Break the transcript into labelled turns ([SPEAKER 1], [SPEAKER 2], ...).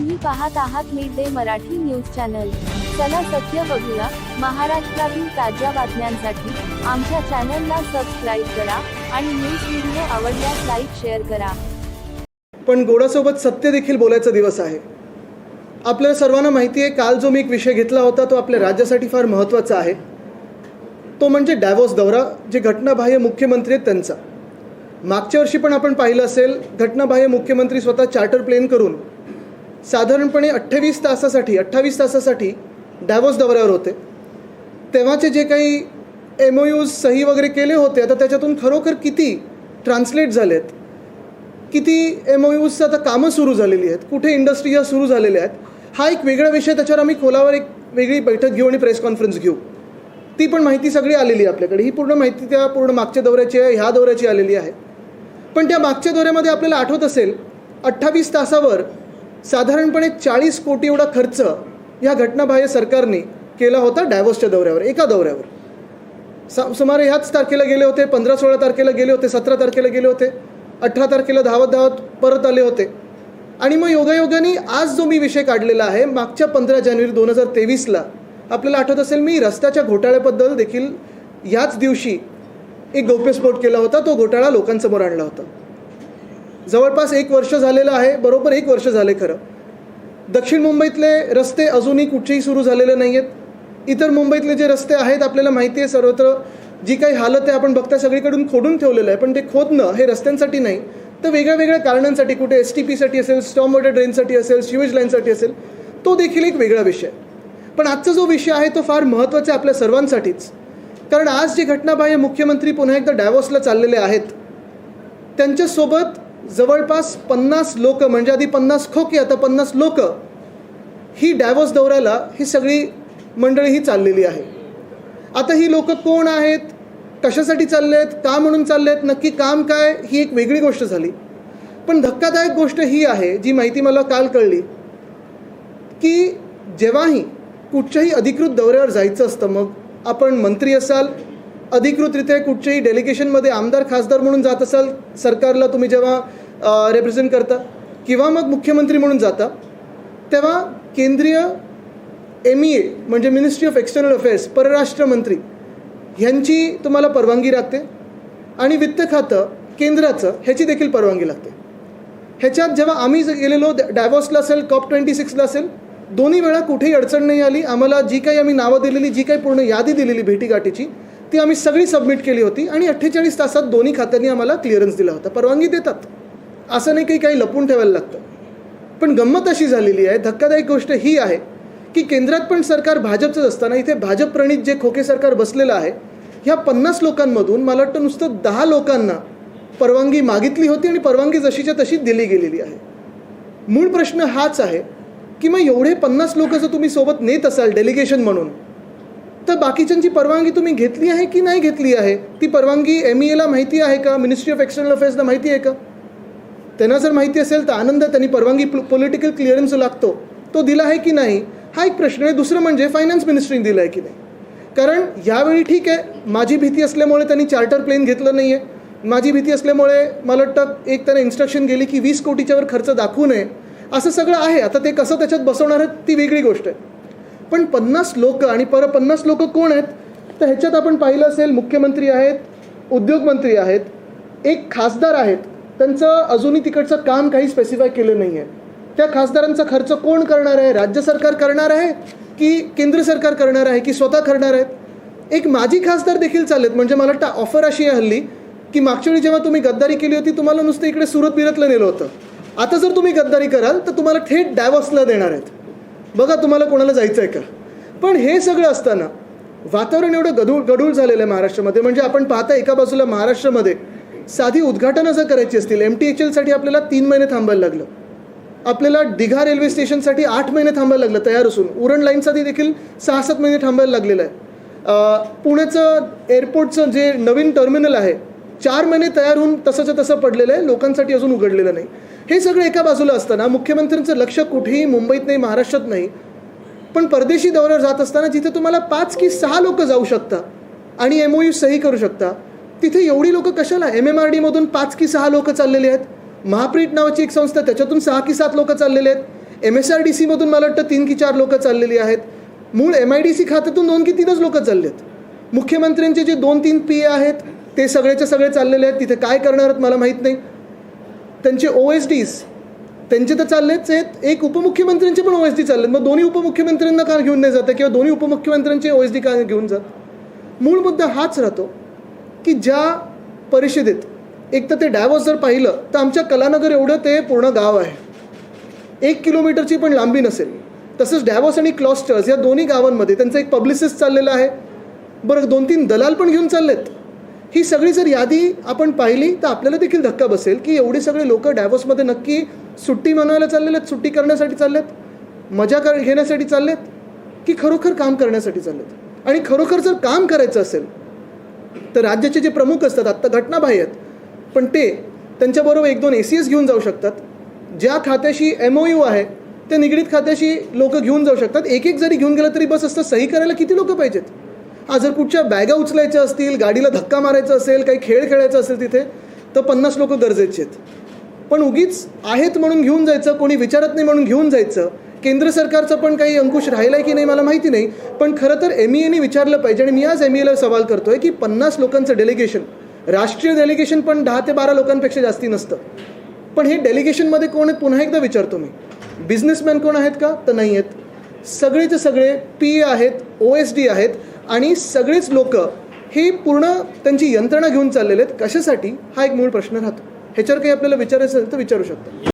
[SPEAKER 1] तुम्ही पाहत आहात mid day Marathi news channel. चला सत्य बघूया. महाराष्ट्रातील ताज्या बातम्यांसाठी आमच्या चॅनलला सबस्क्राईब करा आणि न्यूज व्हिडिओ आवडल्यास लाईक शेअर करा.
[SPEAKER 2] पण गोडासोबत सत्य देखील बोलायचा दिवस आहे. आपल्याला सर्वांना माहिती आहे काल जो मी एक विषय घेतला होता तो आपल्या राज्यासाठी फार महत्त्वाचा आहे. तो म्हणजे डॅवोस दौरा जे घटनाबाह्य मुख्यमंत्री आहेत त्यांचा. मागच्या वर्षी पण आपण पाहिलं असेल घटनाबाह्य मुख्यमंत्री स्वतः चार्टर प्लेन करून साधारणपणे अठ्ठावीस तासासाठी अठ्ठावीस तासासाठी डॅवोस दौऱ्यावर होते. तेव्हाचे जे काही एम ओ यूज सही वगैरे केले होते आता त्याच्यातून खरोखर किती ट्रान्सलेट झालेत? किती एम ओ यूजचं आता कामं सुरू झालेली आहेत? कुठे इंडस्ट्री या सुरू झालेल्या आहेत? हा एक वेगळा विषय त्याच्यावर आम्ही खोलावर एक वेगळी बैठक घेऊ आणि प्रेस कॉन्फरन्स घेऊ. ती पण माहिती सगळी आलेली आहे आपल्याकडे. ही पूर्ण माहिती त्या पूर्ण मागच्या दौऱ्याची आहे ह्या दौऱ्याची आलेली आहे. पण त्या मागच्या दौऱ्यामध्ये आपल्याला आठवत असेल अठ्ठावीस तासावर साधारणपणे चाळीस कोटी एवढा खर्च ह्या घटनाबाह्य सरकारने केला होता डायव्हर्सच्या दौऱ्यावर एका दौऱ्यावर. सा सुमारे ह्याच तारखेला गेले होते पंधरा सोळा तारखेला गेले होते सतरा तारखेला गेले होते अठरा तारखेला धावत धावत परत आले होते. आणि मग योगायोगाने आज जो मी विषय काढलेला आहे मागच्या पंधरा जानेवारी दोन हजार तेवीसला आपल्याला आठवत असेल मी रस्त्याच्या घोटाळ्याबद्दल देखील याच दिवशी एक गौप्यस्फोट केला होता तो घोटाळा लोकांसमोर आणला होता. जवळपास एक वर्ष झालेलं आहे बरोबर एक वर्ष झाले खरं. दक्षिण मुंबईतले रस्ते अजूनही कुठेही सुरू झालेले नाही आहेत इतर मुंबईतले जे रस्ते आहेत आपल्याला माहिती आहे सर्वत्र जी काही हालत आहे आपण बघता सगळीकडून खोडून ठेवलेलं आहे पण ते खोदणं हे रस्त्यांसाठी नाही. तर वेगळ्या वेगळ्या कारणांसाठी कुठे एस टी पीसाठी असेल स्टॉम वॉटर ड्रेनसाठी असेल शिवेज लाईनसाठी असेल तो देखील एक वेगळा विषय. पण आजचा जो विषय आहे तो फार महत्त्वाचा आहे आपल्या सर्वांसाठीच. कारण आज जे घटनाबाह्य मुख्यमंत्री पुन्हा एकदा डॅवोसला चाललेले आहेत त्यांच्यासोबत जवळपास पन्नास लोक म्हणजे आधी पन्नास खोके आता पन्नास लोक ही डॅवोस दौऱ्याला ही सगळी मंडळी ही चाललेली आहे. आता ही लोक कोण आहेत? कशासाठी चालले आहेत का म्हणून चालले आहेत नक्की काम काय? ही एक वेगळी गोष्ट झाली. पण धक्कादायक गोष्ट ही आहे जी माहिती मला काल कळली की जेव्हाही कुठच्याही अधिकृत दौऱ्यावर जायचं असतं मग आपण मंत्री असाल अधिकृतरित्या कुठच्याही डेलिगेशनमध्ये आमदार खासदार म्हणून जात असाल सरकारला तुम्ही जेव्हा रिप्रेझेंट करता किंवा मग मुख्यमंत्री म्हणून जाता तेव्हा केंद्रीय एम ई ए म्हणजे मिनिस्ट्री ऑफ एक्सटर्नल अफेअर्स परराष्ट्र मंत्री ह्यांची तुम्हाला परवानगी लागते आणि वित्त खातं केंद्राचं ह्याची देखील परवानगी लागते. ह्याच्यात जेव्हा आम्ही गेलेलो डायव्हॉर्सला असेल कॉप ट्वेंटी सिक्सला असेल दोन्ही वेळा कुठेही अडचण नाही आली. आम्हाला जी काही आम्ही नावं दिलेली जी काही पूर्ण यादी दिलेली भेटीगाठीची ती आम्ही सगळी सबमिट केली होती आणि अठ्ठेचाळीस तासात दोन्ही खात्यांनी आम्हाला क्लिअरन्स दिला होता. परवानगी देतात. असं नाही काही काही लपून ठेवायला लागतं. पण गंमत अशी झालेली आहे धक्कादायक गोष्ट ही आहे की केंद्रात पण सरकार भाजपचंच असताना इथे भाजप प्रणित जे खोके सरकार बसलेलं आहे ह्या पन्नास लोकांमधून मला वाटतं नुसतं दहा लोकांना परवानगी मागितली होती आणि परवानगी जशीच्या तशी दिली गेलेली आहे. मूळ प्रश्न हाच आहे की मग एवढे पन्नास लोक जर तुम्ही सोबत नेत असाल डेलिगेशन म्हणून तर बाकीच्यांची परवानगी तुम्ही घेतली आहे की नाही घेतली आहे? ती परवानगी एम ई एला माहिती आहे का? मिनिस्ट्री ऑफ एक्सटर्नल अफेअर्सला माहिती आहे का? त्यांना जर माहिती असेल तर आनंद त्यांनी परवानगी पॉलिटिकल क्लिअरन्स लागतो. तो दिला आहे की नाही? हा एक प्रश्न आहे. दुसरं म्हणजे फायनान्स मिनिस्ट्रीने दिला आहे की नाही? कारण यावेळी ठीक आहे माझी भीती असल्यामुळे त्यांनी चार्टर प्लेन घेतलं नाही आहे माझी भीती असल्यामुळे मला वाटतं एक त्यांना इन्स्ट्रक्शन गेली की वीस कोटीच्यावर खर्च दाखवू नये. असं सगळं आहे. आता ते कसं त्याच्यात बसवणार आहेत ती वेगळी गोष्ट आहे. पण पन्नास लोक आणि पर पन्नास लोक कोण आहेत? तर ह्याच्यात आपण पाहिलं असेल मुख्यमंत्री आहेत उद्योगमंत्री आहेत एक खासदार आहेत. त्यांचं अजूनही तिकडचं काम काही स्पेसिफाय केलं नाही आहे त्या खासदारांचा खर्च कोण करणार आहे? राज्य सरकार करणार आहे की केंद्र सरकार करणार आहे की स्वतः करणार आहेत? एक माजी खासदार देखील चालेत म्हणजे मला वाटतं ऑफर अशी आहे हल्ली की मागच्या वेळी जेव्हा तुम्ही गद्दारी केली होती तुम्हाला नुसतं इकडे सुरत बिरतला नेलं होतं. आता जर तुम्ही गद्दारी कराल तर तुम्हाला थेट डॅवॉसला देणार आहेत. बघा तुम्हाला कोणाला जायचं आहे का? पण हे सगळं असताना वातावरण एवढं गदूळ गढूळ झालेलं आहे महाराष्ट्रामध्ये. म्हणजे आपण पाहता एका बाजूला महाराष्ट्रामध्ये साधी उद्घाटनं जर करायची असतील एम टी एच एलसाठी आपल्याला तीन महिने थांबायला लागलं. आपल्याला दिघा रेल्वे स्टेशनसाठी आठ महिने थांबायला लागलं तयार असून. उरण लाईनसाठी देखील सहा सात महिने थांबायला लागलेलं आहे. पुण्याचं एअरपोर्टचं जे नवीन टर्मिनल आहे चार महिने तयार होऊन तसंच्या तसं पडलेलं आहे. लोकांसाठी अजून उघडलेलं नाही. हे सगळं एका बाजूला असताना मुख्यमंत्र्यांचं लक्ष कुठेही मुंबईत नाही महाराष्ट्रात नाही. पण परदेशी दौऱ्यावर जात असताना जिथे तुम्हाला पाच की सहा लोक जाऊ शकता आणि एम ओ यू सही करू शकता तिथे एवढी लोक कशाला? एम एम आर डीमधून पाच की सहा लोक चाललेले आहेत. महाप्रीट नावाची एक संस्था त्याच्यातून सहा की सात लोक चाललेले आहेत. एम एस आर डी सीमधून मला वाटतं तीन की चार लोकं चाललेली आहेत. मूळ एम आय डी सी खात्यातून दोन की तीनच लोकं चालले आहेत मुख्यमंत्र्यांचे जे दोन तीन पी आहेत ते सगळेच्या सगळे चाललेले आहेत. तिथे काय करणार आहेत मला माहीत नाही. त्यांचे ओ एस डीज त्यांचे तर चाललेच आहेत. एक उपमुख्यमंत्र्यांचे पण ओ एस डी चालले मग दोन्ही उपमुख्यमंत्र्यांना का घेऊन नाही जातं किंवा दोन्ही उपमुख्यमंत्र्यांचे ओ एस डी का घेऊन जात? मूळ मुद्दा हाच राहतो की ज्या परिषदेत एक तर ते डॅवॉस जर पाहिलं तर आमच्या कलानगर एवढं ते पूर्ण गाव आहे. एक किलोमीटरची पण लांबी नसेल. तसंच डॅवॉस आणि क्लॉस्टर्स या दोन्ही गावांमध्ये त्यांचं एक पब्लिसिस्ट चाललेलं आहे. बरं दोन तीन दलाल पण घेऊन चाललेत. ही सगळी जर यादी आपण पाहिली तर आपल्याला देखील धक्का बसेल की एवढे सगळे लोक डायव्होर्समध्ये नक्की सुट्टी मनवायला चाललेले आहेत सुट्टी करण्यासाठी चाललेत मजा कर घेण्यासाठी चाललेत की खरोखर काम करण्यासाठी चाललेत? आणि खरोखर जर काम करायचं असेल तर राज्याचे जे प्रमुख असतात आत्ता घटनाबाह्य आहेत पण ते त्यांच्याबरोबर एक दोन ए सी एस घेऊन जाऊ शकतात. ज्या खात्याशी एम ओ यू आहे त्या निगडीत खात्याशी लोक घेऊन जाऊ शकतात. एक एक जरी घेऊन गेलं तरी बस असतं सही करायला किती लोक पाहिजेत? आज जर कुठच्या बॅगा उचलायच्या असतील गाडीला धक्का मारायचा असेल काही खेळ खेळायचा असेल तिथे तर पन्नास लोक गरजेचे आहेत. पण उगीच आहेत म्हणून घेऊन जायचं कोणी विचारत नाही म्हणून घेऊन जायचं. केंद्र सरकारचा पण काही अंकुश राहिला आहे की नाही मला माहिती नाही पण खरं तर एम ई एने विचारलं पाहिजे आणि मी आज एम एला सवाल करतोय की पन्नास लोकांचं डेलिगेशन राष्ट्रीय डेलिगेशन पण दहा ते बारा लोकांपेक्षा जास्ती नसतं. पण हे डेलिगेशनमध्ये कोण आहेत पुन्हा एकदा विचारतो मी. बिझनेसमॅन कोण आहेत का? तर नाही आहेत. सगळेचे सगळे पी ए आहेत ओ एस डी आहेत. आणि सगळेच लोक हे पूर्ण त्यांची यंत्रणा घेऊन चाललेले आहेत. कशासाठी? हा एक मूळ प्रश्न राहतो. ह्याच्यावर काही आपल्याला विचारायचं असेल तर विचारू शकतो.